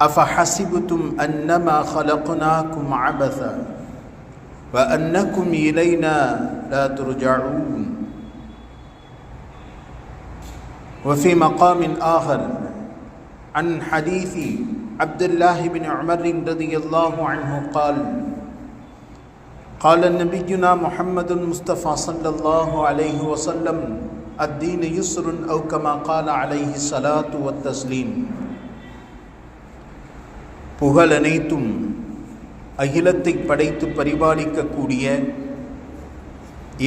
أفحسبتم أنما خلقناكم عبثا وأنكم إلينا لا ترجعون؟ وفي مقام آخر عن حديث عبد الله بن عمر رضي الله عنه قال قال نبينا محمد المصطفى صلى الله عليه وسلم الدين يسر أو كما قال عليه الصلاة والتسليم. புகழ் அனைத்தும் அகிலத்தை படைத்து பரிபாலிக்கக்கூடிய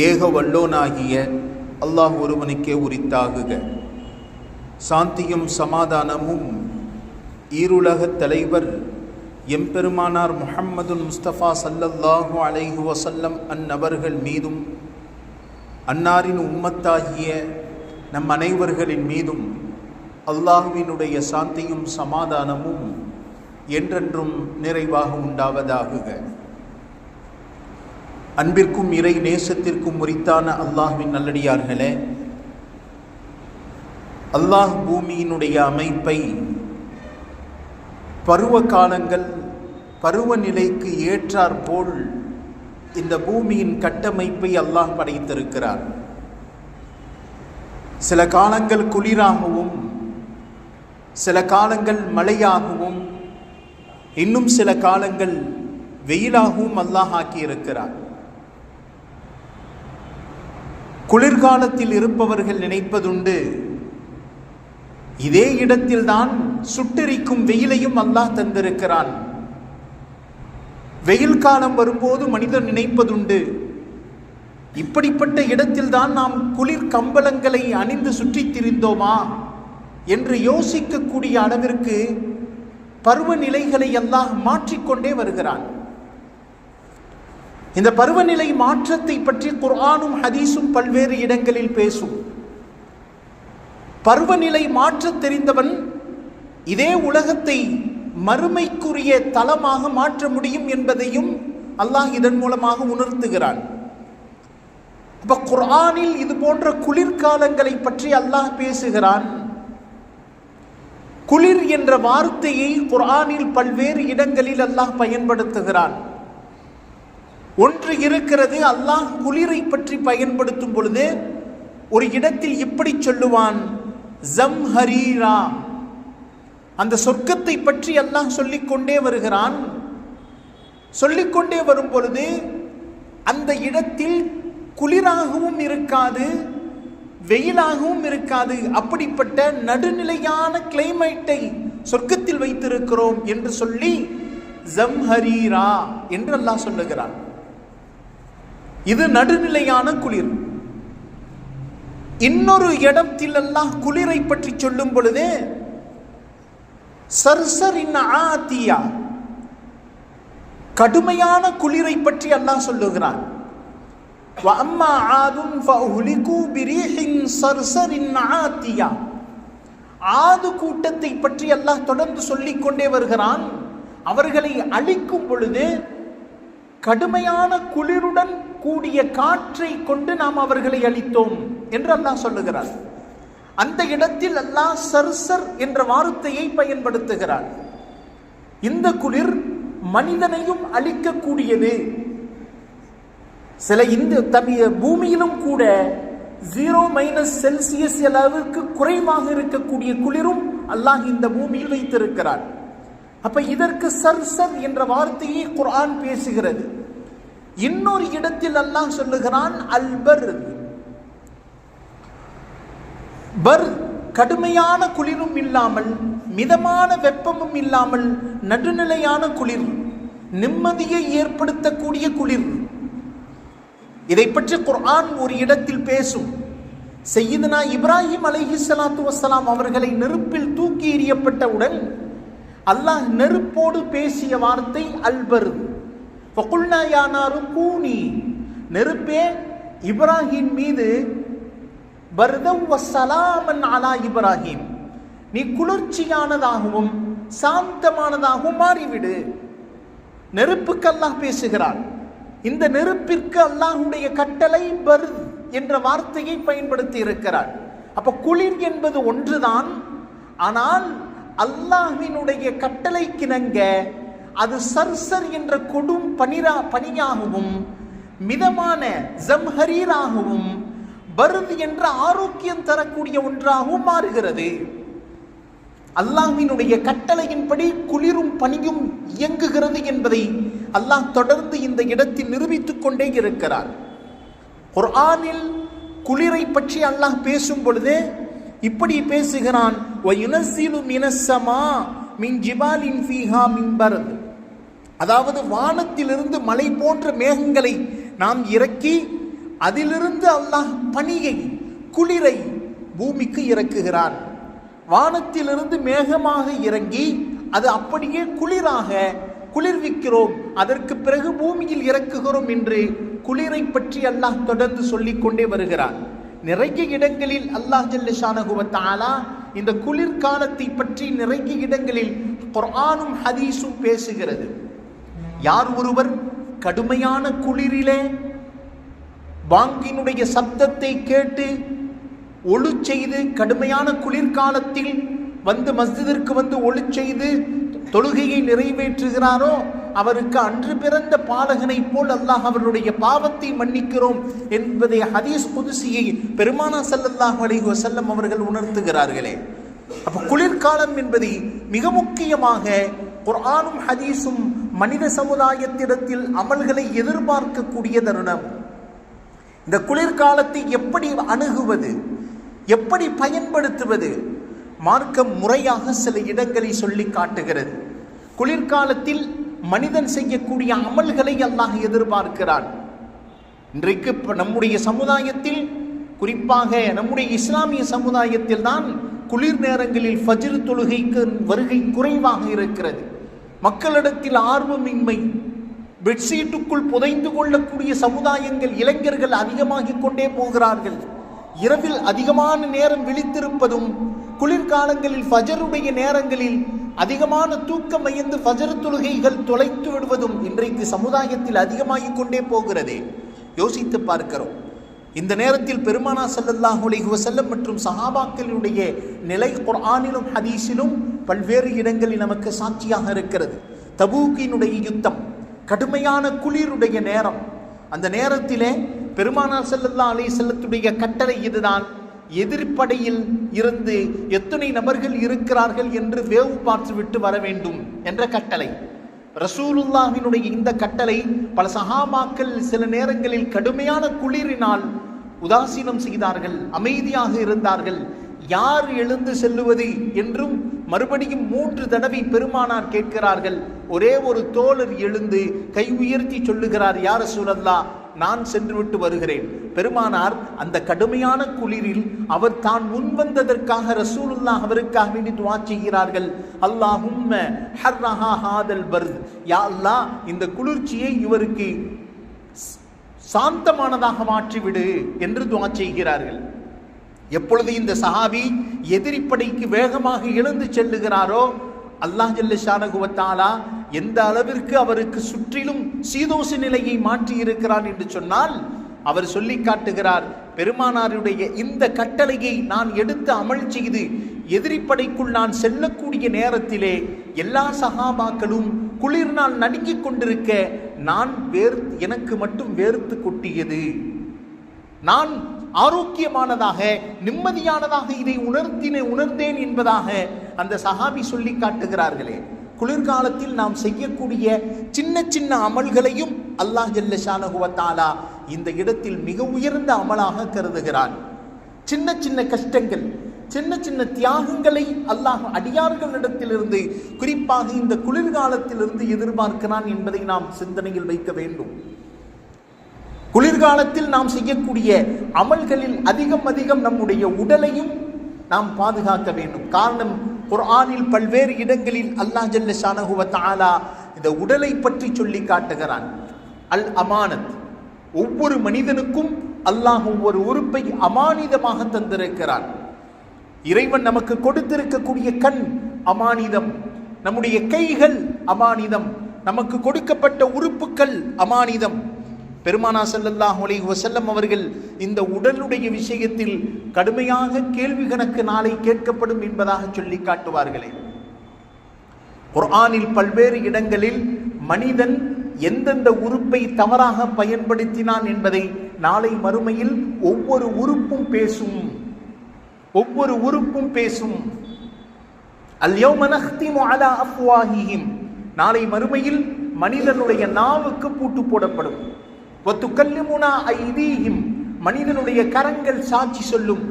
ஏக வல்லோனாகிய அல்லாஹ் ஒருவனுக்கே உரித்தாகுக. சாந்தியும் சமாதானமும் ஈருலகத் தலைவர் எம்பெருமானார் முஹம்மது முஸ்தபா சல்லல்லாஹு அலைஹு வசல்லம் அந்நபர்கள் மீதும் அன்னாரின் உம்மத்தாகிய நம் அனைவர்களின் மீதும் அல்லாஹுவினுடைய சாந்தியும் சமாதானமும் என்றென்றும் நிறைவாக உண்டாவதாகுக. அன்பிற்கும் இறை நேசத்திற்கும் முறித்தான அல்லாஹ்வின் நல்லடியார்களே அல்லாஹ் பூமியினுடைய அமைப்பை பருவ காலங்கள் பருவநிலைக்கு ஏற்றாற்போல் இந்த பூமியின் கட்டமைப்பை அல்லாஹ் படைத்திருக்கிறார். சில காலங்கள் குளிராகவும் சில காலங்கள் மழையாகவும் இன்னும் சில காலங்கள் வெயிலாகவும் அல்லாஹ் ஆக்கியிருக்கிறார். குளிர்காலத்தில் இருப்பவர்கள் நினைப்பதுண்டு இதே இடத்தில்தான் சுட்டெரிக்கும் வெயிலையும் அல்லாஹ் தந்திருக்கிறான். வெயில் காலம் வரும்போது மனிதன் நினைப்பதுண்டு இப்படிப்பட்ட இடத்தில்தான் நாம் குளிர் கம்பளங்களை அணிந்து சுற்றித் திரிந்தோமா? என்று யோசிக்கக்கூடிய அளவிற்கு பருவநிலைகளை எல்லாம் மாற்றிக்கொண்டே வருகிறான். இந்த பருவநிலை மாற்றத்தை பற்றி குர்ஆனும் ஹதீஸும் பல்வேறு இடங்களில் பேசும். பருவநிலை மாற்ற தெரிந்தவன் இதே உலகத்தை மறுமைக்குரிய தளமாக மாற்ற முடியும் என்பதையும் அல்லாஹ் இதன் மூலமாக உணர்த்துகிறான். அப்ப குர்ஆனில் இது போன்ற குளிர்காலங்களை பற்றி அல்லாஹ் பேசுகிறான். குளிர் என்ற வார்த்தையை குர்ஆனில் பல்வேறு இடங்களில் அல்லாஹ் பயன்படுத்துகிறான். ஒன்று இருக்கிறது அல்லாஹ் குளிரை பற்றி பயன்படுத்தும் பொழுது ஒரு இடத்தில் இப்படி சொல்லுவான் ஜம் ஹரீரா. அந்த சொர்க்கத்தை பற்றி அல்லாஹ் சொல்லிக்கொண்டே வருகிறான். சொல்லிக்கொண்டே வரும் பொழுது அந்த இடத்தில் குளிராகவும் இருக்காது வெயிலாகவும் இருக்காது. அப்படிப்பட்ட நடுநிலையான கிளைமேட்டை சொர்க்கத்தில் வைத்திருக்கிறோம் என்று சொல்லி ஜம்ஹரீரா என்று அல்லாஹ் சொல்லுகிறார் இது நடுநிலையான குளிர். இன்னொரு இடத்தில் எல்லாம் குளிரை பற்றி சொல்லும் பொழுது சர்சர் ஆத்தியா கடுமையான குளிரை பற்றி அல்லாஹ் சொல்லுகிறான். وأما عاد فأهلكوا بريح صرصر عاتية ஆது கூட்டத்தை பற்றி அல்லாஹ் தொடர்ந்து சொல்லிக் கொண்டே வருகிறான் அவர்களை அழிக்கும் பொழுது கடுமையான குளிருடன் கூடிய காற்றை கொண்டு நாம் அவர்களை அழித்தோம் என்று அல்லாஹ் சொல்லுகிறார் அந்த இடத்தில் அல்லாஹ் சர்சர் என்ற வார்த்தையை பயன்படுத்துகிறார் இந்த குளிர் மனிதனையும் அழிக்கக்கூடியது சில இந்த தமிழ் பூமியிலும் கூட ஜீரோ மைனஸ் செல்சியஸ் அளவுக்கு குறைவாக இருக்கக்கூடிய குளிரும் அல்லாஹ் இந்த பூமியில் வைத்திருக்கிறார் அப்ப இதற்கு சர் சர் என்ற வார்த்தையை குரான் பேசுகிறது. இன்னொரு இடத்தில் அல்லாஹ் சொல்லுகிறான் அல்பர் பர் கடுமையான குளிரும் இல்லாமல் மிதமான வெப்பமும் இல்லாமல் நடுநிலையான குளிர் நிம்மதியை ஏற்படுத்தக்கூடிய குளிர். இதை பற்றி குர்ஆன் ஒரு இடத்தில் பேசும். செய்யுதுனா இப்ராஹிம் அலஹி சலாத்து வஸ்ஸலாம் அவர்களை நெருப்பில் தூக்கி எறியப்பட்டவுடன் அல்லாஹ் நெருப்போடு பேசிய வார்த்தை அல்பர். ஃபகுல்னா யானாரு கூனி. நெருப்பே இப்ராஹிம் மீது பர்தம் வசலாமன் அலா இப்ராஹிம். நீ குளிர்ச்சியானதாகவும் சாந்தமானதாகவும் மாறிவிடு. நெருப்புக்கு பேசுகிறான். இந்த நெருப்பிற்கு அல்லாஹுடைய கட்டளை பர் என்ற வார்த்தையை பயன்படுத்தி இருக்கிறார். அப்ப குளிர் என்பது ஒன்றுதான். ஆனால் அல்லாஹ்வினுடைய கட்டளைக்கிணங்க அது சர்சர் என்ற கொடும் பனிரா பனியாகவும் மிதமான ஜம்ஹரீராகவும் பருது என்ற ஆரோக்கியம் தரக்கூடிய ஒன்றாகவும் மாறுகிறது. அல்லாஹினுடைய கட்டளையின்படி குளிரும் பனியும் இயங்குகிறது என்பதை அல்லாஹ் தொடர்ந்து இந்த இடத்தில் நிரூபித்துக் கொண்டே இருக்கிறார். குர்ஆனில் குளிரை பற்றி அல்லாஹ் பேசும் பொழுது இப்படி பேசுகிறான் ஃபீஹா அதாவது வானத்திலிருந்து மலை போன்ற மேகங்களை நாம் இறக்கி அதிலிருந்து அல்லாஹ் பனியை குளிரை பூமிக்கு இறக்குகிறான் வானத்திலிருந்து மேகமாக இறங்கி அது அப்படியே குளிராக குளிர்விக்கிறோம். அதற்கு பிறகு பூமியில் இறக்குகிறோம் என்று குளிரை பற்றி அல்லாஹ் தொடர்ந்து சொல்லிக் கொண்டே வருகிறார் நிறைய இடங்களில் அல்லாஹ் ஜல்லஷானகுவத்தாலா இந்த குளிர்காலத்தை பற்றி நிறைய இடங்களில் குர்ஆனும் ஹதீஸும் பேசுகிறது. யார் ஒருவர் கடுமையான குளிரிலே வாங்கினுடைய சப்தத்தை கேட்டு ஒளி செய்து கடுமையான குளிர்காலத்தில் வந்து மஸ்ஜிதிற்கு வந்து ஒளி செய்து தொழுகையை நிறைவேற்றுகிறாரோ அவருக்கு அன்று பிறந்த பாலகனைப் போல் அல்லாஹ் அவருடைய பாவத்தை மன்னிக்கிறோம் என்பதை ஹதீஸ் புதுசியை பெருமானா ஸல்லல்லாஹு அலிஹு வசல்லம் அவர்கள் உணர்த்துகிறார்களே. அப்ப குளிர்காலம் என்பது மிக முக்கியமாக குர்ஆனும் ஹதீஸும் மனித சமுதாயத்திடத்தில் அமல்களை எதிர்பார்க்கக்கூடிய தருணம். இந்த குளிர்காலத்தை எப்படி அணுகுவது? எப்படி பயன்படுத்துவது? மார்க்கம் முறையாக சில இடங்களை சொல்லி காட்டுகிறது. குளிர்காலத்தில் மனிதன் செய்யக்கூடிய அமல்களை அல்லாஹ் எதிர்பார்க்கிறான். இன்றைக்கு நம்முடைய சமுதாயத்தில் குறிப்பாக நம்முடைய இஸ்லாமிய சமுதாயத்தில் தான் குளிர் நேரங்களில் ஃபஜ்ர் தொழுகைக்கு வருகை குறைவாக இருக்கிறது. மக்களிடத்தில் ஆர்வமின்மை பெட்ஷீட்டுக்குள் புதைந்து கொள்ளக்கூடிய சமுதாயங்கள் இளைஞர்கள் அதிகமாகிக் கொண்டே போகிறார்கள். இரவில் அதிகமான நேரம் விழித்திருப்பதும் குளிர்காலங்களில் ஃபஜருடைய நேரங்களில் அதிகமான தூக்கம் மையந்து ஃபஜர் தொழுகைகள் தொலைத்து விடுவதும் இன்றைக்கு சமுதாயத்தில் அதிகமாகிக் கொண்டே போகிறதே. யோசித்து பார்க்கிறோம். இந்த நேரத்தில் பெருமானா ஸல்லல்லாஹு அலைஹி மற்றும் சஹாபாக்களுடைய நிலை குர்ஆனிலும் ஹதீஸிலும் பல்வேறு இடங்களில் நமக்கு சாட்சியாக இருக்கிறது. தபூக்கினுடைய யுத்தம் கடுமையான குளிருடைய நேரம். அந்த நேரத்திலே பெருமானார் செல்லல்லா அலி செல்லத்துடைய கட்டளை இதுதான். எதிர்ப்படையில் இருந்து எத்தனை நபர்கள் இருக்கிறார்கள் என்று வேவு பார்த்து விட்டு வர வேண்டும் என்ற கட்டளை. ரசூலுல்லாஹினுடைய இந்த கட்டளை பல சஹாபாக்கள் சில நேரங்களில் கடுமையான குளிரினால் உதாசீனம் செய்தார்கள் அமைதியாக இருந்தார்கள். யார் எழுந்து செல்லுவது என்றும் மறுபடியும் மூன்று தடவை பெருமானார் கேட்கிறார்கள். ஒரே ஒரு தோழர் எழுந்து கை உயர்த்தி சொல்லுகிறார் யார் சூழல்லா நான் சென்றுவிட்டு வருகிறேன். பெருமானார் அந்த கடுமையான குளிரில் அவர் தான் முன் வந்ததற்காக ரசூலுல்லாஹ் அவருக்காக வேண்டி துவா செய்கிறார்கள். அல்லாஹும்ம ஹர்ரஹா ஹாதல் பர்த். யா அல்லாஹ் இந்த குளிர்ச்சியை இவருக்கு சாந்தமானதாக மாற்றிவிடு என்று துவா செய்கிறார்கள். எப்பொழுது இந்த சஹாபி எதிரிப்படைக்கு வேகமாக எழுந்து செல்லுகிறாரோ அல்லாஹ் ஜல்ல ஷானகுவத்தாலா எந்த அளவிற்கு அவருக்கு சுற்றிலும் சீதோஷ நிலையை மாற்றி இருக்கிறார் என்று சொன்னால் அவர் சொல்லி காட்டுகிறார் பெருமானாருடைய இந்த கட்டளையை நான் எடுத்து அமல் செய்து எதிரிப்படைக்குள் நான் செல்லக்கூடிய நேரத்திலே எல்லா சகாபாக்களும் குளிர்னால் நடுங்கிக் கொண்டிருக்க நான் வேர் எனக்கு மட்டும் வேர்த்து கொட்டியது. நான் ஆரோக்கியமானதாக நிம்மதியானதாக இதை உணர்த்தின உணர்ந்தேன் என்பதாக அந்த சஹாபி சொல்லி காட்டுகிறார்களே. குளிர்காலத்தில் நாம் செய்யக்கூடிய சின்ன சின்ன அமல்களையும் அல்லாஹ் ஜல்ல ஷானகுவத்தாலா இந்த இடத்தில் மிக உயர்ந்த அமலாக கருதுகிறான். சின்ன சின்ன கஷ்டங்கள் சின்ன சின்ன தியாகங்களை அல்லாஹ் அடியார்களிடத்திலிருந்து குறிப்பாக இந்த குளிர்காலத்திலிருந்து எதிர்பார்க்கிறான் என்பதை நாம் சிந்தனையில் வைக்க வேண்டும். குளிர்காலத்தில் நாம் செய்யக்கூடிய அமல்களில் அதிகம் அதிகம் நம்முடைய உடலையும் நாம் பாதுகாக்க வேண்டும். காரணம் குர்ஆனில் பல்வேறு இடங்களில் அல்லாஹ் ஜல்ல ஷானஹு தாலா இந்த உடலை பற்றி சொல்லி காட்டுகிறான். அல் அமானத். ஒவ்வொரு மனிதனுக்கும் அல்லாஹ் ஒவ்வொரு உறுப்பை அமானிதமாக தந்திருக்கிறான். இறைவன் நமக்கு கொடுத்திருக்கக்கூடிய கண் அமானிதம் நம்முடைய கைகள் அமானிதம் நமக்கு கொடுக்கப்பட்ட உறுப்புகள் அமானிதம். பெருமானா செல்லல்லாஹ் ஒலி வசல்லம் அவர்கள் இந்த உடலுடைய விஷயத்தில் கடுமையாக கேள்வி கணக்கு நாளை கேட்கப்படும் என்பதாக சொல்லி காட்டுவார்களே. குர்ஆனில் பல்வேறு இடங்களில் மனிதன் எந்தெந்த உறுப்பை தவறாக பயன்படுத்தினான் என்பதை நாளை மறுமையில் ஒவ்வொரு உறுப்பும் பேசும். ஒவ்வொரு உறுப்பும் பேசும். நாளை மறுமையில் மனிதனுடைய நாவுக்கு பூட்டு போடப்படும். வத்துக்கல்லிமுனா ஐதீஹிம் மனிதனுடைய கரங்கள் சாட்சி சொல்லும்.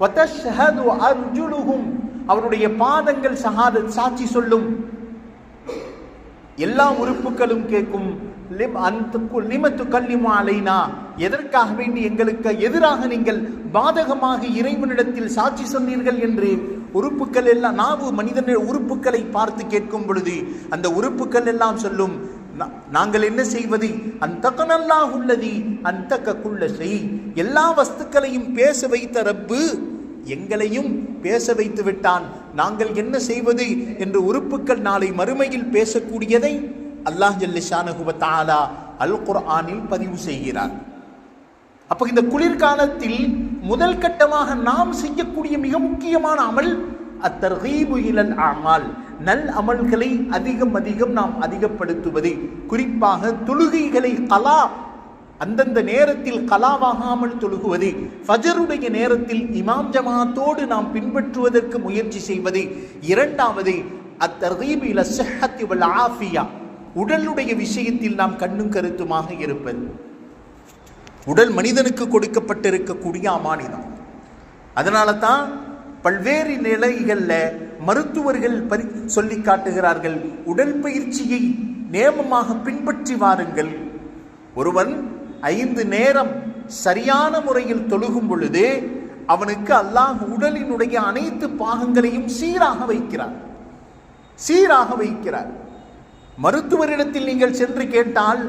வதஷ்ஹது அர்ஜுலுஹும் அவருடைய பாதங்கள் சஹாத சாட்சி சொல்லும். எல்லா உறுப்புகளும் கேட்கும். லிம் அந்த லிமத்து கல்லிமா அலைனா எதற்காக வேண்டி எங்களுக்கு எதிராக நீங்கள் பாதகமாக இறைவனிடத்தில் சாட்சி சொன்னீர்கள் என்று உறுப்புகள் எல்லாம் நாவு மனிதன உறுப்புகளை பார்த்து கேட்கும் பொழுது அந்த உறுப்புகள் எல்லாம் சொல்லும். நாங்கள் என்ன செய்வது? அந்த கனல்லாஹ் உள்ளதி அந்த கக்குள்ள செய் எல்லா வஸ்துக்களையும் பேச வைத்த ரப்பு எங்களையும் பேச வைத்து விட்டான். நாங்கள் என்ன செய்வது என்று உறுப்புக்கள் நாளை மறுமையில் பேசக்கூடியதை அல்லாஹ் ஜல்ல ஷானஹு அல் குர்ஆனில் பதிவு செய்கிறார். அப்போ இந்த குளிர்காலத்தில் முதல் கட்டமாக நாம் செய்யக்கூடிய மிக முக்கியமான அமல் அத்தர்கீபு இலல் அமால். நல் அமல்களை அதிகம் அதிகம் நாம் அதிகப்படுத்துவது. குறிப்பாக தொழுகைகளை கலா அந்தந்த நேரத்தில் கலாவாகாமல் தொழுகுவது. ஃபஜருடைய நேரத்தில் இமாம் ஜமாத்தோடு நாம் பின்பற்றுவதற்கு முயற்சி செய்வது. இரண்டாவது அத்தர்கீபு இல சிஹத்தி வல் ஆஃபியா. உடலுடைய விஷயத்தில் நாம் கண்ணும் கருத்துமாக இருப்பது. உடல் மனிதனுக்கு கொடுக்கப்பட்டிருக்கக்கூடிய அமானிதம். அதனால தான் பல்வேறு நிலைகளில் மருத்துவர்கள் பரி சொல்லி காட்டுகிறார்கள். உடல் பயிற்சியை நேமமாக பின்பற்றி வாருங்கள். ஒருவன் ஐந்து நேரம் சரியான முறையில் தொழுகும் பொழுது அவனுக்கு அல்லாஹ் உடலினுடைய அனைத்து பாகங்களையும் சீராக வைக்கிறார். சீராக வைக்கிறார். மருத்துவரிடத்தில் நீங்கள் சென்று கேட்டால்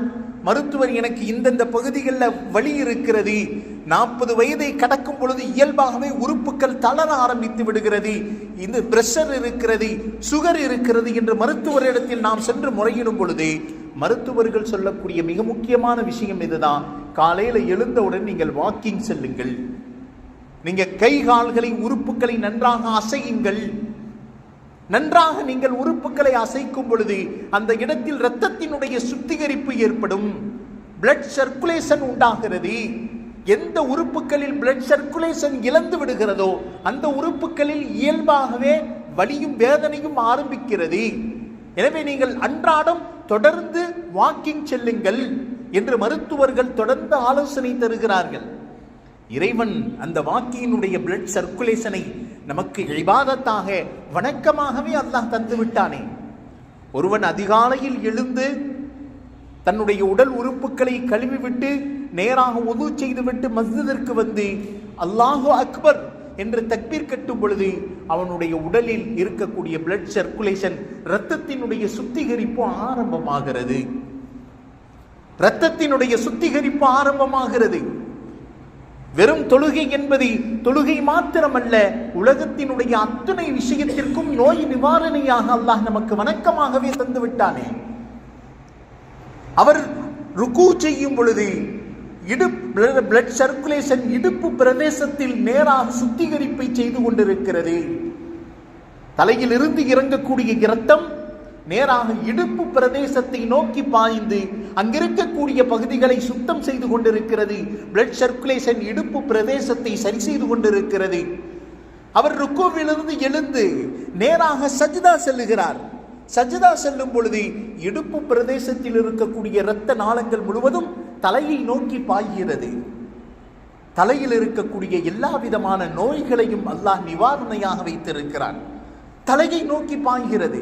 மருத்துவர் எனக்கு இந்தந்த பகுதிகளில் வழி இருக்கிறது. நாற்பது வயதை கடக்கும் பொழுது இயல்பாகவே உறுப்புகள் தளர ஆரம்பித்து விடுகிறது. இந்த பிரஷர் இருக்கிறது சுகர் இருக்கிறது என்று மருத்துவரிடத்தில் நாம் சென்று முறையிடும் பொழுது மருத்துவர்கள் சொல்லக்கூடிய மிக முக்கியமான விஷயம் இதுதான். காலையில் எழுந்தவுடன் நீங்கள் வாக்கிங் செல்லுங்கள். நீங்கள் கை கால்களை உறுப்புகளை நன்றாக அசையுங்கள். நன்றாக நீங்கள் உறுப்புகளை அசைக்கும் பொழுது அந்த இடத்தில் இரத்தத்தினுடைய சுத்திகரிப்பு ஏற்படும். பிளட் சர்க்குலேஷன் உண்டாகிறது. எந்த உறுப்புகளில் பிளட் சர்க்குலேஷன் இழந்து விடுகிறதோ அந்த உறுப்புகளில் இயல்பாகவே வலியும் வேதனையும் ஆரம்பிக்கிறது. எனவே நீங்கள் அன்றாடம் தொடர்ந்து வாக்கிங் செல்லுங்கள் என்று மருத்துவர்கள் தொடர்ந்து ஆலோசனை தருகிறார்கள். இறைவன் அந்த வாக்கியினுடைய பிளட் சர்க்குலேஷனை நமக்கு இபாதத்தாக வணக்கமாகவே அல்லாஹ் தந்து விட்டானே. ஒருவன் அதிகாலையில் எழுந்து தன்னுடைய உடல் உறுப்புகளை கழுவிவிட்டு நேராக ஒது செய்துவிட்டு மஸ்ஜிதிற்கு வந்து அல்லாஹு அக்பர் என்று தக்பீர் கட்டும் பொழுது அவனுடைய உடலில் இருக்கக்கூடிய பிளட் சர்க்குலேஷன் இரத்தத்தினுடைய சுத்திகரிப்பு ஆரம்பமாகிறது. இரத்தத்தினுடைய சுத்திகரிப்பு ஆரம்பமாகிறது. வெறும் தொழுகை என்பது தொழுகை மாத்திரமல்ல உலகத்தினுடைய அத்தனை விஷயத்திற்கும் நோய் நிவாரணியாக அல்லாஹ் நமக்கு வணக்கமாகவே தந்து விட்டானே அவர் ருக்கு செய்யும் பொழுது இடுப்பு பிளட் சர்க்குலேஷன் இடுப்பு பிரதேசத்தில் நேராக சுத்திகரிப்பை செய்து கொண்டிருக்கிறது. தலையிலிருந்து இறங்கக்கூடிய இரத்தம் நேராக இடுப்பு பிரதேசத்தை நோக்கி பாய்ந்து அங்கிருக்கக்கூடிய பகுதிகளை சுத்தம் செய்து கொண்டிருக்கிறது. பிளட் சர்க்குலேஷன் இடுப்பு பிரதேசத்தை சரி செய்து கொண்டிருக்கிறது. அவர் ருக்கோவிலிருந்து எழுந்து நேராக சஜிதா செல்லுகிறார். சஜிதா செல்லும் பொழுது இடுப்பு பிரதேசத்தில் இருக்கக்கூடிய இரத்த நாளங்கள் முழுவதும் தலையை நோக்கி பாய்கிறது. தலையில் இருக்கக்கூடிய எல்லா விதமான நோய்களையும் அல்லாஹ் நிவாரணையாக வைத்திருக்கிறான். தலையை நோக்கி பாய்கிறது.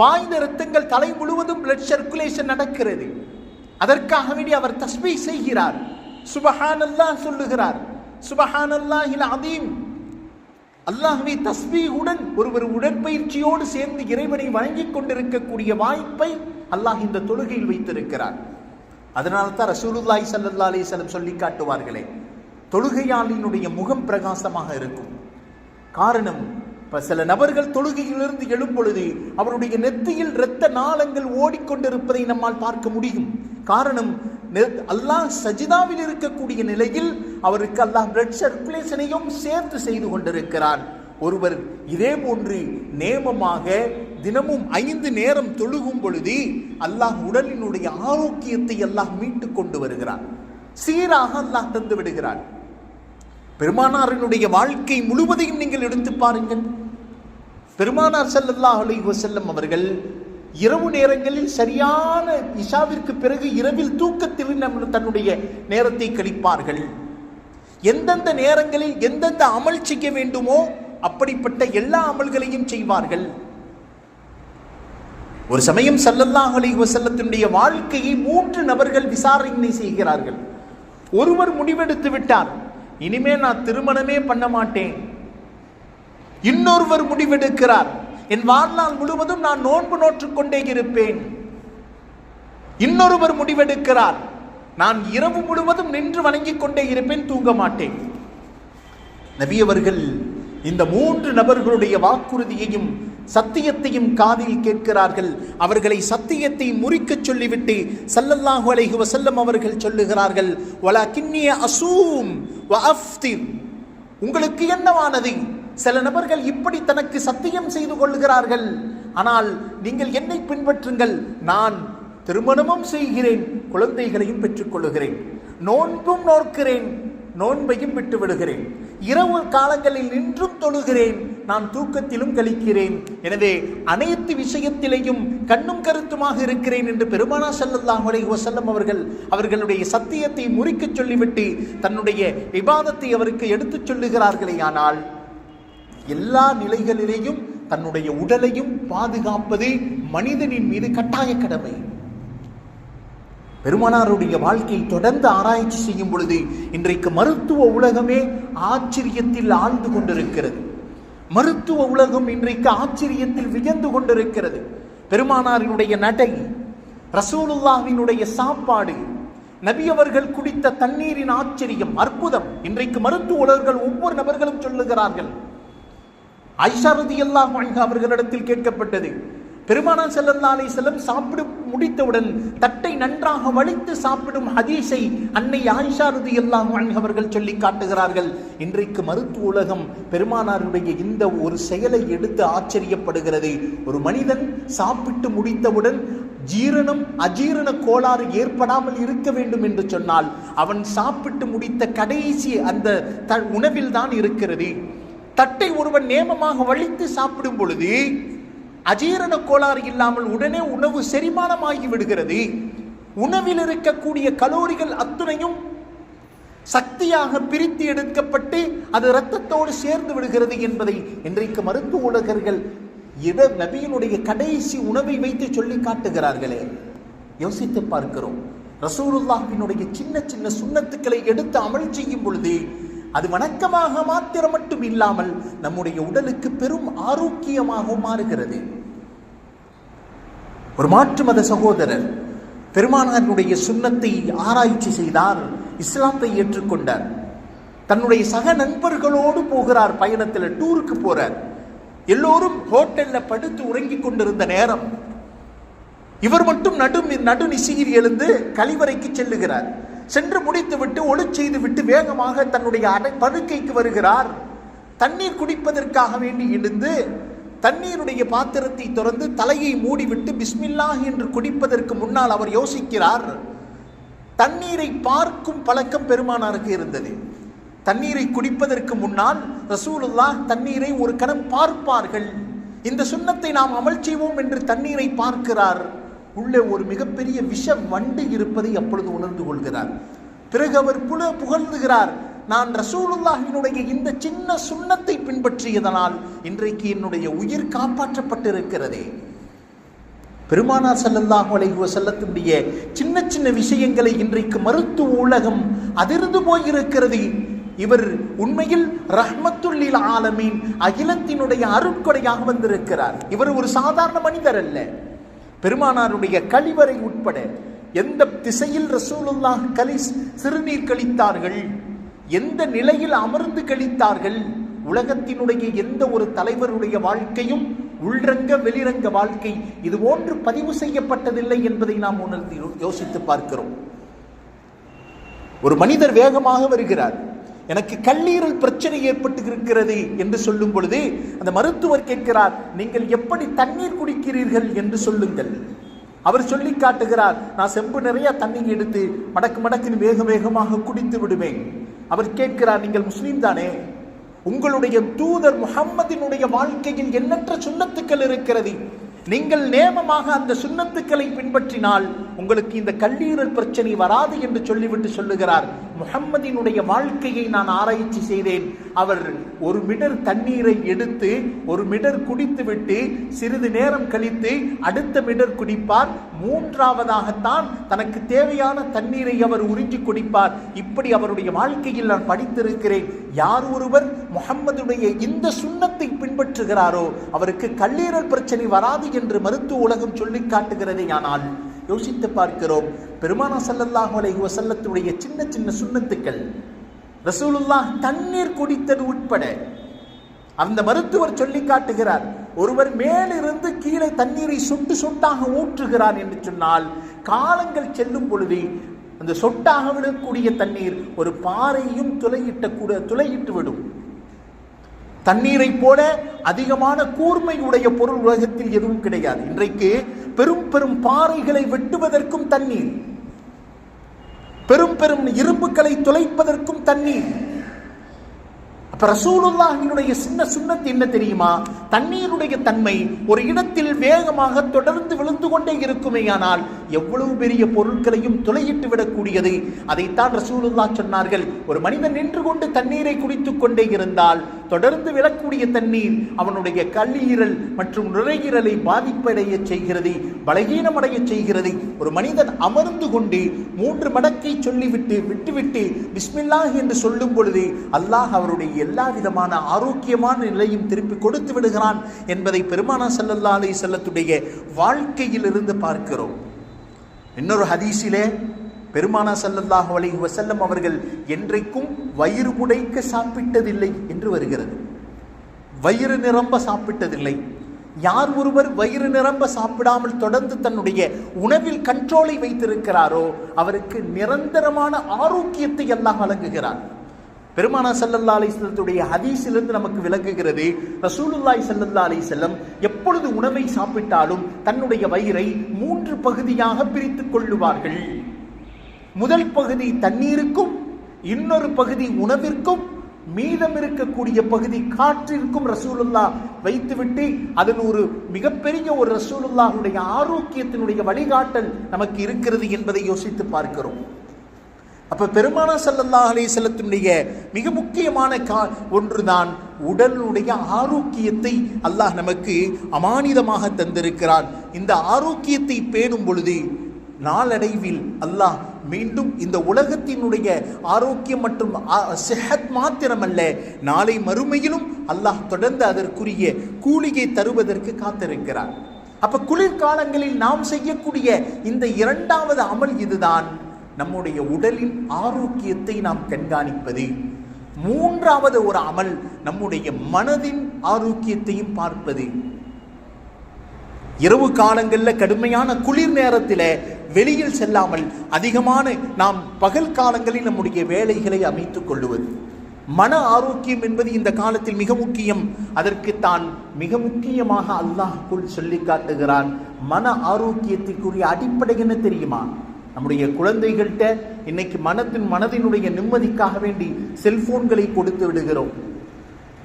பாய்ந்த இரத்தங்கள் தலை முழுவதும் பிளட் சர்க்குலேஷன் நடக்கிறது. அதற்காக வேண்டி அவர் தஸ்பீ செய்கிறார். சுபஹானல்லா சொல்லுகிறார். சுபஹானல்லாஹில் அதீம் அல்லாஹ்வை தஸ்பீகுடன் ஒருவர் உடற்பயிற்சியோடு சேர்ந்து இறைவனை வணங்கிக் கொண்டிருக்கக்கூடிய வாய்ப்பை அல்லாஹ் இந்த தொழுகையில் வைத்திருக்கிறார். அதனால தான் ரசூலுல்லாய் சல்லா அலைஹி சொல்லி காட்டுவார்களே தொழுகையாளினுடைய முகம் பிரகாசமாக இருக்கும். காரணம் இப்போ சில நபர்கள் தொழுகையிலிருந்து எழும்பொழுது அவருடைய நெத்தியில் இரத்த நாளங்கள் ஓடிக்கொண்டிருப்பதை நம்மால் பார்க்க முடியும். காரணம் அல்லாஹ் சஜிதாவில் இருக்கக்கூடிய நிலையில் அவருக்கு அல்லாஹ் பிளட் சர்க்குலேஷனையும் சேர்த்து செய்து கொண்டிருக்கிறான். ஒருவர் இதே போன்று நேமமாக தினமும் ஐந்து நேரம் தொழுகும் பொழுது அல்லாஹ் உடலினுடைய ஆரோக்கியத்தை அல்லாஹ் மீட்டு கொண்டு வருகிறான். சீராக அல்லாஹ் தந்து விடுகிறான். பெருமானாரினுடைய வாழ்க்கை முழுவதையும் நீங்கள் எடுத்து பாருங்கள். பெருமானார் செல்லல்லா அலைஹி வஸல்லம் அவர்கள் இரவு நேரங்களில் சரியான இஷாவிற்கு பிறகு இரவில் தூக்கத்தில் நம்ம தன்னுடைய நேரத்தை கழிப்பார்கள். எந்தெந்த நேரங்களில் எந்தெந்த அமல் செய்ய வேண்டுமோ அப்படிப்பட்ட எல்லா அமல்களையும் செய்வார்கள். ஒரு சமயம் சல்லல்லாஹ் அலி வசல்லத்தினுடைய வாழ்க்கையை மூன்று நபர்கள் விசாரணை செய்கிறார்கள். ஒருவர் முடிவெடுத்து விட்டார். இனிமே நான் திருமணமே பண்ண மாட்டேன். இன்னொருவர் முடிவெடுக்கிறார். என் வாழ்நாள் முழுவதும் நான் நோன்பு நோற்று கொண்டே இருப்பேன். இன்னொருவர் முடிவெடுக்கிறார். நான் இரவு முழுவதும் நின்று வணங்கிக் கொண்டே இருப்பேன் தூங்க மாட்டேன். நபியவர்கள் இந்த மூன்று நபர்களுடைய வாக்குறுதியையும் சத்தியத்தையும் காதில் கேட்கிறார்கள். அவர்களை சத்தியத்தை முறிக்கச் சொல்லிவிட்டு சல்லல்லாஹு அலைஹி வசல்லம் அவர்கள் சொல்லுகிறார்கள் வலா கிண்ணிய அசூம் உங்களுக்கு என்னவானது? சில நபர்கள் இப்படி தனக்கு சத்தியம் செய்து கொள்கிறார்கள் ஆனால் நீங்கள் என்னை பின்பற்றுங்கள் நான் திருமணமும் செய்கிறேன் குழந்தைகளையும் பெற்றுக்கொள்கிறேன் நோன்பும் நோக்கிறேன் நோன்பையும் விட்டு விடுகிறேன் இரவு காலங்களில் நின்றும் தொழுகிறேன் நான் தூக்கத்திலும் கழிக்கிறேன். எனவே அனைத்து விஷயத்திலேயும் கண்ணும் கருத்துமாக இருக்கிறேன் என்று பெருமானா செல்லல்லாம் அலைஹி வசல்லம் அவர்கள் அவர்களுடைய சத்தியத்தை முறிக்கச் சொல்லிவிட்டு தன்னுடைய விவாதத்தை அவருக்கு எடுத்துச் சொல்லுகிறார்களே ஆனால் எல்லா நிலைகளிலேயும் தன்னுடைய உடலையும் பாதுகாப்பது மனிதனின் மீது கட்டாய கடமை. பெருமானாருடைய வாழ்க்கையை தொடர்ந்து ஆராய்ச்சி செய்யும் பொழுது இன்றைக்கு மருத்துவ உலகமே ஆச்சரியத்தில் ஆழ்ந்து கொண்டிருக்கிறது. மருத்துவ உலகம் இன்றைக்கு ஆச்சரியத்தில் வியந்து கொண்டிருக்கிறது. பெருமானாரினுடைய நடை ரசூலுல்லாவினுடைய சாப்பாடு நபி அவர்கள் குடித்த தண்ணீரின் ஆச்சரியம் அற்புதம். இன்றைக்கு மருத்துவ உலகர்கள் ஒவ்வொரு நபர்களும் சொல்லுகிறார்கள். ஐஷா ரதியல்லாஹு அன்ஹா அவர்களிடத்தில் கேட்கப்பட்டது பெருமானார் செல்லல்லா அலி செல்லம் சாப்பிடு முடித்தவுடன் தட்டை நன்றாக வலித்து சாப்பிடும் ஹதீஸை அன்னை ஆயிஷா ரதியல்லாஹு எல்லாம் அவர்கள் சொல்லி காட்டுகிறார்கள். இன்றைக்கு மருத்துவ உலகம் பெருமானாருடைய இந்த ஒரு செயலை எடுத்து ஆச்சரியப்படுகிறது. ஒரு மனிதன் சாப்பிட்டு முடித்தவுடன் ஜீரணம் அஜீரண கோளாறு ஏற்படாமல் இருக்க வேண்டும் என்று சொன்னால் அவன் சாப்பிட்டு முடித்த கடைசி அந்த த உணவில் தான் இருக்கிறது. தட்டை ஒருவன் நேமமாக வலித்து சாப்பிடும் பொழுது அஜீரண கோளாறு இல்லாமல் உடனே உணவு செரிமானமாகி விடுகிறது. உணவில் இருக்கக்கூடிய கலோரிகள் அத்துணையும் சக்தியாக பிரித்து எடுக்கப்பட்டு அது இரத்தத்தோடு சேர்ந்து விடுகிறது என்பதை இன்றைக்கு மருத்துவ உலகர்கள் இட நபியினுடைய கடைசி உணவை வைத்து சொல்லி காட்டுகிறார்களே. யோசித்து பார்க்கிறோம். ரசூலுல்லாஹினுடைய சின்ன சின்ன சுண்ணத்துக்களை எடுத்து அமல் செய்யும் பொழுது அது வணக்கமாக மாத்திரம் மட்டும் இல்லாமல் நம்முடைய உடலுக்கு பெரும் ஆரோக்கியமாக மாறுகிறது. ஒரு மாற்று மத சகோதரர் பெருமானாருடைய சுண்ணத்தை ஆராய்ச்சி செய்தார் இஸ்லாத்தை ஏற்றுக்கொண்டார். தன்னுடைய சக நண்பர்களோடு போகிறார் பயணத்தில் டூருக்கு போறார். எல்லோரும் ஹோட்டல்ல படுத்து உறங்கிக் கொண்டிருந்த நேரம். இவர் மட்டும் நடு நடுநிசையில் எழுந்து கழிவறைக்கு செல்லுகிறார். சென்று முடித்துவிட்டு ஒளி செய்துவிட்டு வேகமாக தன்னுடைய அடை படுக்கைக்கு வருகிறார். தண்ணீர் குடிப்பதற்காக வேண்டி எழுந்து தண்ணீருடைய பாத்திரத்தை திறந்து தலையை மூடிவிட்டு பிஸ்மில்லாஹ் என்று குடிப்பதற்கு முன்னால் அவர் யோசிக்கிறார். தண்ணீரை பார்க்கும் பழக்கம் பெருமானாருக்கு இருந்தது. தண்ணீரை குடிப்பதற்கு முன்னால் ரசூலுல்லாஹ் தண்ணீரை ஒரு கணம் பார்ப்பார்கள். இந்த சுண்ணத்தை நாம் அமல் செய்வோம் என்று தண்ணீரை பார்க்கிறார். உள்ளே ஒரு மிகப்பெரிய விஷ வண்டு இருப்பதை அப்பொழுது உணர்ந்து கொள்கிறார். பிறகு அவர் புல புகழ்ந்துகிறார். நான் ரசூலுல்லாஹினுடைய இந்த சின்ன சுண்ணத்தை பின்பற்றியதனால் இன்றைக்கு என்னுடைய உயிர் காப்பாற்றப்பட்டிருக்கிறதே. பெருமானார் ஸல்லல்லாஹு அலைஹி செல்லத்தினுடைய சின்ன சின்ன விஷயங்களை இன்றைக்கு மருத்துவ உலகம் அதிர்ந்து போயிருக்கிறது. இவர் உண்மையில் ரஹ்மத்துல்லில் ஆலமீன் அகிலத்தினுடைய அருட்கொடையாக வந்திருக்கிறார். இவர் ஒரு சாதாரண மனிதர் அல்ல. பெருமானாருடைய கழிவறை உட்பட எந்த திசையில் ரசூலுல்லாஹ் கலி சிறுநீர் கழித்தார்கள் எந்த நிலையில் அமர்ந்து கழித்தார்கள் உலகத்தினுடைய எந்த ஒரு தலைவருடைய வாழ்க்கையும் உள்ரங்க வெளிரங்க வாழ்க்கை இது போன்று பதிவு செய்யப்பட்டதில்லை என்பதை நாம் உணர்ந்து யோசித்து பார்க்கிறோம். ஒரு மனிதர் வேகமாக வருகிறார். எனக்கு கல்லீரல் பிரச்சனை ஏற்பட்டு இருக்கிறது என்று சொல்லும் பொழுது அந்த மருத்துவர் கேட்கிறார் நீங்கள் எப்படி தண்ணீர் குடிக்கிறீர்கள்? என்று சொல்லுங்கள். அவர் சொல்லி காட்டுகிறார் நான் செம்பு நிறைய தண்ணீர் எடுத்து மடக்கு மடக்குன்னு வேக வேகமாக குடித்து விடுவேன். அவர் கேட்கிறார் நீங்கள் முஸ்லீம் தானே? உங்களுடைய தூதர் முகம்மதினுடைய வாழ்க்கையில் எண்ணற்ற சுண்ணத்துக்கள் இருக்கிறது. நீங்கள் நேமமாக அந்த சுண்ணத்துக்களை பின்பற்றினால் உங்களுக்கு இந்த கல்லீரல் பிரச்சனை வராது என்று சொல்லிவிட்டு சொல்லுகிறார். முகம்மதினுடைய வாழ்க்கையை நான் ஆராய்ச்சி செய்தேன். அவர் ஒரு மிடர் தண்ணீரை எடுத்து ஒரு மிடர் குடித்துவிட்டு சிறிது நேரம் கழித்து அடுத்த மிடர் குடிப்பார். மூன்றாவதாகத்தான் தனக்கு தேவையான தண்ணீரை அவர் உறிஞ்சி குடிப்பார். இப்படி அவருடைய வாழ்க்கையில் நான் படித்திருக்கிறேன். யார் ஒருவர் முகம்மதுடைய இந்த சுண்ணத்தை பின்பற்றுகிறாரோ அவருக்கு கல்லீரல் பிரச்சனை வராது என்று மருத்துவ உலகம் சொல்லி காட்டுகிறதே ஆனால் யோசித்து பார்க்கிறோம். பெருமானா ஸல்லல்லாஹு அலைஹி வசல்லத்துடைய சின்ன சின்ன சுண்ணத்துக்கள். ரசூலுல்லாஹ் தண்ணீர் குடித்தது உட்பட. அந்த மருத்துவர் சொல்லி காட்டுகிறார் ஒருவர் மேலிருந்து கீழே தண்ணீரை சொட்டு சொட்டாக ஊற்றுகிறார் என்று சொன்னால் காலங்கள் செல்லும் பொழுது அந்த சொட்டாக விடக்கூடிய தண்ணீர் ஒரு பாறையும் துளையிட்ட கூட துளையிட்டு விடும். தண்ணீரை போல அதிகமான கூர்மை உடைய பொருள் உலகத்தில் எதுவும் கிடையாது. இன்றைக்கு பெரும் பெரும் பாறைகளை வெட்டுவதற்கும் தண்ணீர். பெரும் பெரும் இரும்புகளை துளைப்பதற்கும் தண்ணீர். அப்ப ரசூலுல்லாஹினுடைய சின்ன சுண்ணத்து என்ன தெரியுமா? தண்ணீருடைய தன்மை ஒரு இடத்தில் வேகமாக தொடர்ந்து விழுந்து கொண்டே இருக்குமேயானால் எவ்வளவு பெரிய பொருட்களையும் துளையிட்டு விடக்கூடியது. அதைத்தான் ரசூலுல்லா சொன்னார்கள். ஒரு மனிதன் நின்று கொண்டு தண்ணீரை குடித்துக் கொண்டே இருந்தால் தொடர்ந்து விழக்கூடிய தண்ணீர் அவனுடைய கல்லீரல் மற்றும் நுரையீரலை பாதிப்படைய செய்கிறது பலகீனமடைய செய்கிறது. ஒரு மனிதன் அமர்ந்து கொண்டு மூன்று மடக்கை சொல்லிவிட்டு விட்டுவிட்டு பிஸ்மில்லாஹ் என்று சொல்லும் பொழுது அல்லாஹ் அவருடைய எல்லா விதமான ஆரோக்கியமான நிலையும் திருப்பி கொடுத்து விடுகிறான் என்பதை பெருமானா ஸல்லல்லாஹு செல்லத்துடைய வாழ்க்கையில் இருந்து பார்க்கிறோம். இன்னொரு ஹதீஸிலே பெருமானா சல்லல்லாஹ் அலைஹி வசல்லம் அவர்கள் என்றைக்கும் வயிறு புடைக்க சாப்பிட்டதில்லை என்று வருகிறது. வயிறு நிரம்ப சாப்பிட்டதில்லை. யார் ஒருவர் வயிறு நிரம்ப சாப்பிடாமல் தொடர்ந்து தன்னுடைய உணவில் கண்ட்ரோலை வைத்திருக்கிறாரோ அவருக்கு நிரந்தரமான ஆரோக்கியத்தை எல்லாம் வழங்குகிறார் பெருமானா சல்லல்லா அலிஸ்லத்துடைய ஹதீஸிலிருந்து நமக்கு விளக்குகிறது ரசூலுல்லாய் சல்லல்லா அலிசல்லம் எப்பொழுது உணவை சாப்பிட்டாலும் தன்னுடைய வயிறை மூன்று பகுதியாக பிரித்துக் கொள்ளுவார்கள். முதல் பகுதி தண்ணீருக்கும் இன்னொரு பகுதி உணவிற்கும் மீதம் இருக்கக்கூடிய பகுதி காற்றிற்கும் ரசூலுல்லா வைத்துவிட்டு அதன் ஒரு மிகப்பெரிய ஒரு ரசூலுல்லாவுடைய ஆரோக்கியத்தினுடைய வழிகாட்டல் நமக்கு இருக்கிறது என்பதை யோசித்து பார்க்கிறோம். அப்ப பெருமானா ஸல்லல்லாஹு அலி செல்லத்தினுடைய மிக முக்கியமான கா ஒன்றுதான் உடலுடைய ஆரோக்கியத்தை அல்லாஹ் நமக்கு அமானிதமாக தந்திருக்கிறான். இந்த ஆரோக்கியத்தை பேணும் பொழுது நாளடைவில் அல்லாஹ் மீண்டும் இந்த உலகத்தினுடைய ஆரோக்கியம் மற்றும் செஹத் மாத்திரமல்ல நாளை மறுமையிலும் அல்லாஹ் தொடர்ந்து அதற்குரிய கூலிகை தருவதற்கு காத்திருக்கிறார் அப்ப குளிர்காலங்களில் நாம் செய்யக்கூடிய இந்த இரண்டாவது அமல் இதுதான். நம்முடைய உடலின் ஆரோக்கியத்தை நாம் கண்காணிப்பது. மூன்றாவது ஒரு அமல் நம்முடைய மனதின் ஆரோக்கியத்தையும் பார்ப்பது. இரவு காலங்களில் கடுமையான குளிர் நேரத்தில் வெளியில் செல்லாமல் அதிகமான நாம் பகல் காலங்களில் நம்முடைய வேலைகளை அமைத்துக் கொள்ளுவது. மன ஆரோக்கியம் என்பது இந்த காலத்தில் மிக முக்கியம். அதற்கு தான் மிக முக்கியமாக அல்லாஹுக்குள் சொல்லி காட்டுகிறான் மன ஆரோக்கியத்திற்குரிய அடிப்படை என்ன தெரியுமா? நம்முடைய குழந்தைகள்கிட்ட இன்னைக்கு மனத்தின் மனதினுடைய நிம்மதிக்காக வேண்டி செல்போன்களை கொடுத்து விடுகிறோம்.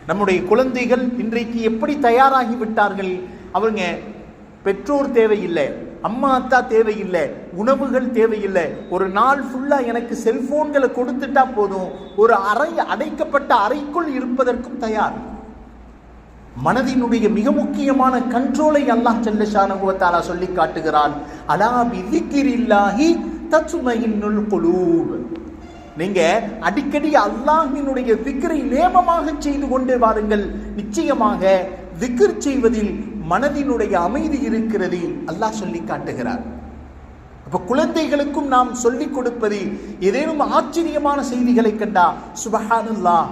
நம்முடைய குழந்தைகள் இன்றைக்கு எப்படி தயாராகி விட்டார்கள்? அவங்க பெற்றோர் தேவையில்லை அம்மா அத்தா தேவையில்லை உணவுகள் தேவையில்லை. ஒரு நாள் ஃபுல்லா எனக்கு செல்போன்களை கொடுத்துட்டா போதும். ஒரு அறை அடைக்கப்பட்ட அறைக்குள் இருப்பதற்கும் தயார். மனதினுடைய மிக முக்கியமான கண்ட்ரோலை அல்லாஹ் ஜல்லஷானுவத்தாலா சொல்லி காட்டுகிறான். அலா பிதிக்கிரில்லாஹி தச்சுமையின்னுள் குழு நீங்க அடிக்கடி அல்லாஹினுடைய திக்கரை நேமமாக செய்து கொண்டே வாருங்கள். நிச்சயமாக திக்ர் செய்வதில் மனதினுடைய அமைதி இருக்கிறது அல்லாஹ் சொல்லி காட்டுகிறார். அப்ப குழந்தைகளுக்கும் நாம் சொல்லிக் கொடுப்பது ஏதேனும் ஆச்சரியமான செய்திகளை கண்டா சுபஹானல்லாஹ்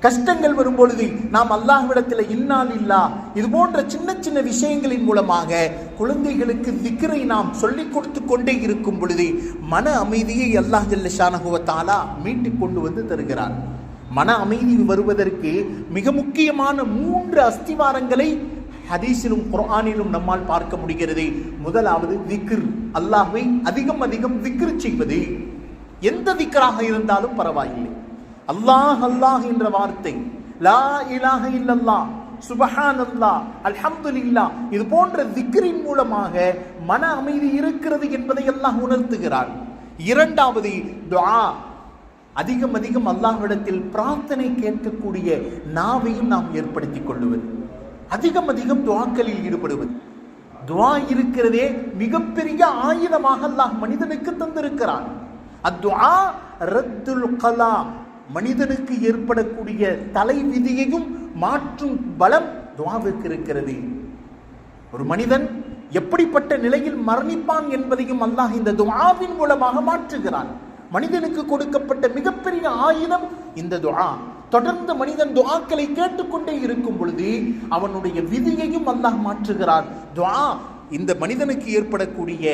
கஷ்டங்கள் வரும்பொழுது நாம் அல்லாஹ்விடத்தில் இன்னால் இல்லா. இது போன்ற சின்ன சின்ன விஷயங்களின் மூலமாக குழந்தைகளுக்கு திக்கரை நாம் சொல்லிக் கொடுத்து கொண்டே இருக்கும் பொழுது மன அமைதியை அல்லாஹ் ஜல்லஷானகுவத்தாலா மீட்டு கொண்டு வந்து தருகிறார். மன அமைதி வருவதற்கு மிக முக்கியமான மூன்று அஸ்திவாரங்களை ஹதீஸிலும் குரானிலும் நம்மால் பார்க்க முடிகிறது. முதலாவது திக்ர். அல்லாஹை அதிகம் அதிகம் திக்ரு செய்வது. எந்த திக்கராக இருந்தாலும் பரவாயில்லை. அல்லாஹ் அல்லாஹ் என்ற வார்த்தை. லா இலாக இல்லல்லா சுபஹான் அல்லாஹ் இல்லா இது போன்ற திக்ரின் மூலமாக மன அமைதி இருக்கிறது என்பதை அல்லாஹ் உணர்த்துகிறார். இரண்டாவது துவா அதிகம் அதிகம் அல்லாஹ்விடத்தில் பிரார்த்தனை கேட்கக்கூடிய நாவையும் நாம் ஏற்படுத்திக் கொள்ளுவது. அதிகம் அதிகம் துவாக்களில் ஈடுபடுவது. துவா இருக்கிறதே மிகப்பெரிய ஆயுதமாக அல்லாஹ் மனிதனுக்கு தந்திருக்கிறான். அத்வா ரத்துல் கலா மனிதனுக்கு ஏற்படக்கூடிய தலை விதியையும் மாற்றும் பலம் துவாவிற்கு இருக்கிறது. ஒரு மனிதன் எப்படிப்பட்ட நிலையில் மரணிப்பான் என்பதையும் அல்லாஹ் இந்த துவாவின் மூலமாக மாற்றுகிறான். மனிதனுக்கு கொடுக்கப்பட்ட மிகப்பெரிய ஆயுதம் இந்த துவா தொடர்ந்து மனிதன் துவாக்களை கேட்டுக்கொண்டே இருக்கும் பொழுது அவனுடைய விதியையும் அல்லாஹ் மாற்றுகிறான். துவா இந்த மனிதனுக்கு ஏற்படக்கூடிய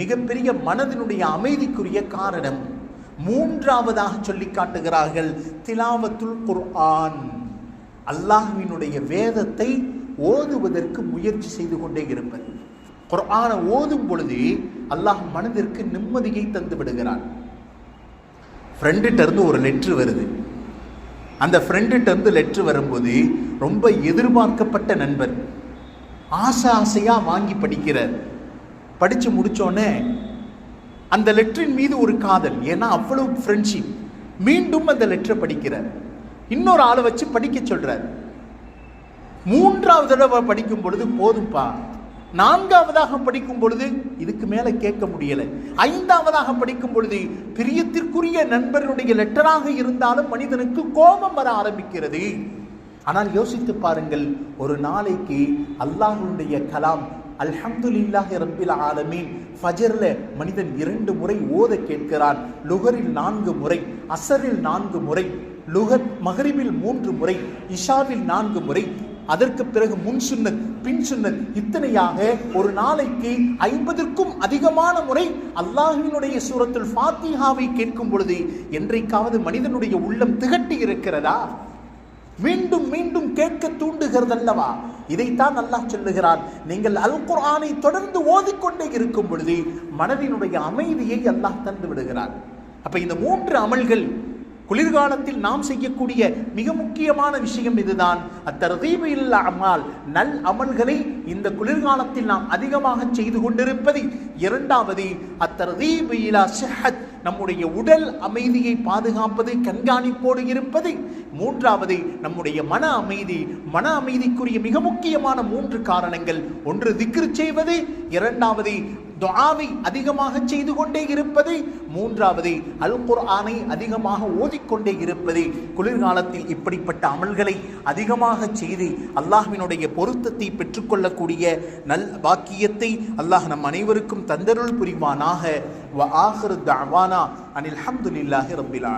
மிகப்பெரிய மனதினுடைய அமைதிக்குரிய காரணம். மூன்றாவதாக சொல்லி காட்டுகிறார்கள் திலாவத்துல் குர்ஆன். அல்லாஹ்வினுடைய வேதத்தை ஓதுவதற்கு முயற்சி செய்து கொண்டே இருப்பது. குர்ஆனை ஓதும் பொழுது அல்லாஹ் மனதிற்கு நிம்மதியை தந்து விடுகிறான். ஃப்ரெண்டுகிட்ட இருந்து ஒரு லெட்ரு வருது. அந்த ஃப்ரெண்டுகிட்ட இருந்து லெட்ரு வரும்போது ரொம்ப எதிர்பார்க்கப்பட்ட நண்பர். ஆசை ஆசையாக வாங்கி படிக்கிறார். படித்து முடித்தோடனே அந்த லெட்டரின் மீது ஒரு காதல் ஏன்னா அவ்வளவு ஃப்ரெண்ட்ஷிப் மீண்டும் அந்த லெட்டரை படிக்கிறார். இன்னொரு ஆளை வச்சு படிக்க சொல்றார். மூன்றாவது தடவை படிக்கும் பொழுது போதும்பா. நான்காவதாக படிக்கும் பொழுது இதுக்கு மேல கேட்க முடியல. ஐந்தாவதாக படிக்கும் பொழுது பிரியத்திற்குரிய நண்பருடைய லெட்டராக இருந்தாலும் மனிதனுக்கு கோபம் வர ஆரம்பிக்கிறது. ஆனால் யோசித்து பாருங்கள் ஒரு நாளைக்கு அல்லாஹனுடைய கலாம் அல்ஹம்துலில்லாஹி ரப்பில் ஆலமீன். ஃபஜர்ல மனிதன் இரண்டு முறை ஓத கேட்கிறான். லுகரில் நான்கு முறை அசரில் நான்கு முறை லுகர் மகரிபில் மூன்று முறை இஷாவில் நான்கு முறை. அதற்கு பிறகு முன் சுன்னத் பின் சுன்னத். இத்தனையாக ஒரு நாளைக்கு ஐம்பதற்கும் அதிகமான முறை அல்லாஹினுடைய சூரத்தில் ஃபாத்திஹாவை கேட்கும் பொழுது என்றைக்காவது மனிதனுடைய உள்ளம் திகட்டி இருக்கிறதா? மீண்டும் மீண்டும் கேட்க தூண்டுகிறதல்லவா? இதைத்தான் அல்லாஹ் சொல்லுகிறான். நீங்கள் அல் குர்ஆனை தொடர்ந்து ஓதிக்கொண்டே இருக்கும் பொழுது மனதினுடைய அமைதியை அல்லாஹ் தந்து விடுகிறான். அப்ப இந்த மூன்று அமல்கள் குளிர்காலத்தில் நாம் செய்யக்கூடிய மிக முக்கியமான விஷயம் இதுதான். அத்தரதீபு இல்ல நல் அமல்களை இந்த குளிர்காலத்தில் நாம் அதிகமாக செய்து கொண்டிருப்பது இரண்டாவது அத்தரதீபு இலா சிஹத் நம்முடைய உடல் அமைதியை பாதுகாப்பது கண்காணிப்போடு இருப்பது. மூன்றாவது நம்முடைய மன அமைதி. மன அமைதிக்குரிய மிக முக்கியமான மூன்று காரணங்கள். ஒன்று திக்ரு செய்வது. இரண்டாவது துஆவை அதிகமாக செய்து கொண்டே இருப்பது. மூன்றாவது அல் குர்ஆனை அதிகமாக ஓதிக்கொண்டே இருப்பது. குளிர்காலத்தில் இப்படிப்பட்ட அமல்களை அதிகமாக செய்து அல்லாஹ்வினுடைய பொருத்தத்தை பெற்றுக்கொள்ளக்கூடிய நல் பாக்கியத்தை அல்லாஹ் நம் அனைவருக்கும் தந்தருள் புரிவானாக. வ ஆஹிரு தவானா அனில் ஹம்துலில்லாஹி ரப்பில்